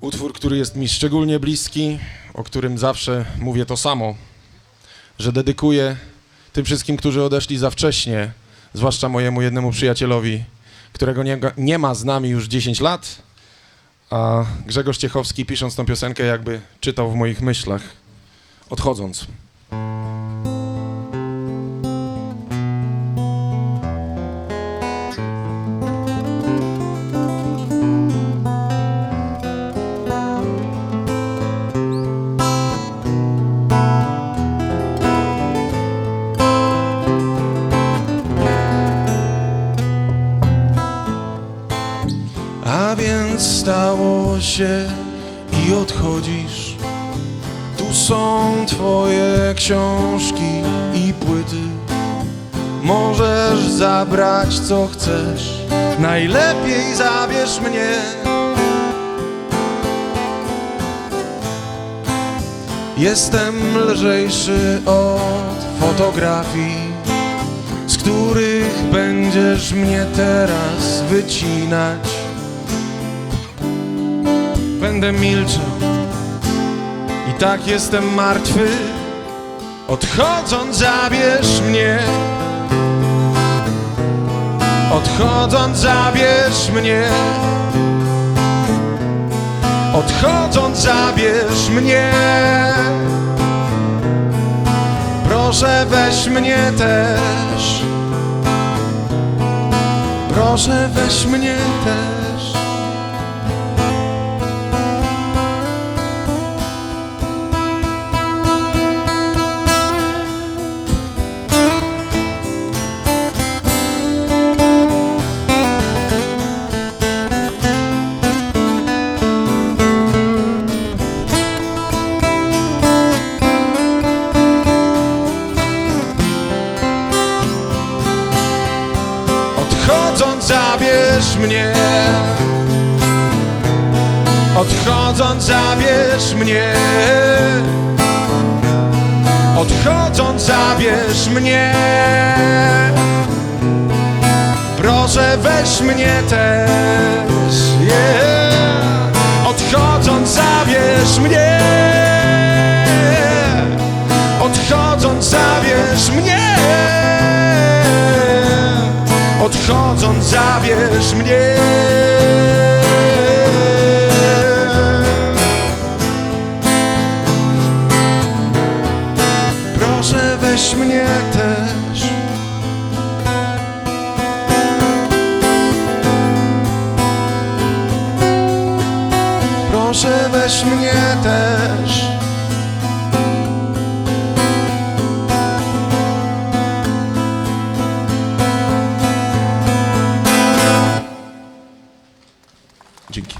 Utwór, który jest mi szczególnie bliski, o którym zawsze mówię to samo, że dedykuję tym wszystkim, którzy odeszli za wcześnie, zwłaszcza mojemu jednemu przyjacielowi, którego nie, nie ma z nami już 10 lat, a Grzegorz Ciechowski, pisząc tą piosenkę, jakby czytał w moich myślach, odchodząc. A więc stało się i odchodzisz. Tu są twoje książki i płyty. Możesz zabrać co chcesz. Najlepiej zabierz mnie. Jestem lżejszy od fotografii, z których będziesz mnie teraz wycinać będę milczał I tak jestem martwy Odchodząc zabierz mnie. Odchodząc zabierz mnie. Odchodząc zabierz mnie. Proszę weź mnie też. Proszę weź mnie też Odchodząc zabierz mnie. Odchodząc zabierz mnie. Odchodząc zabierz mnie. Proszę weź mnie też. Yeah. Odchodząc zabierz mnie. Odchodząc zabierz mnie zabierz mnie. Proszę weź mnie też. Proszę weź mnie też Dzięki.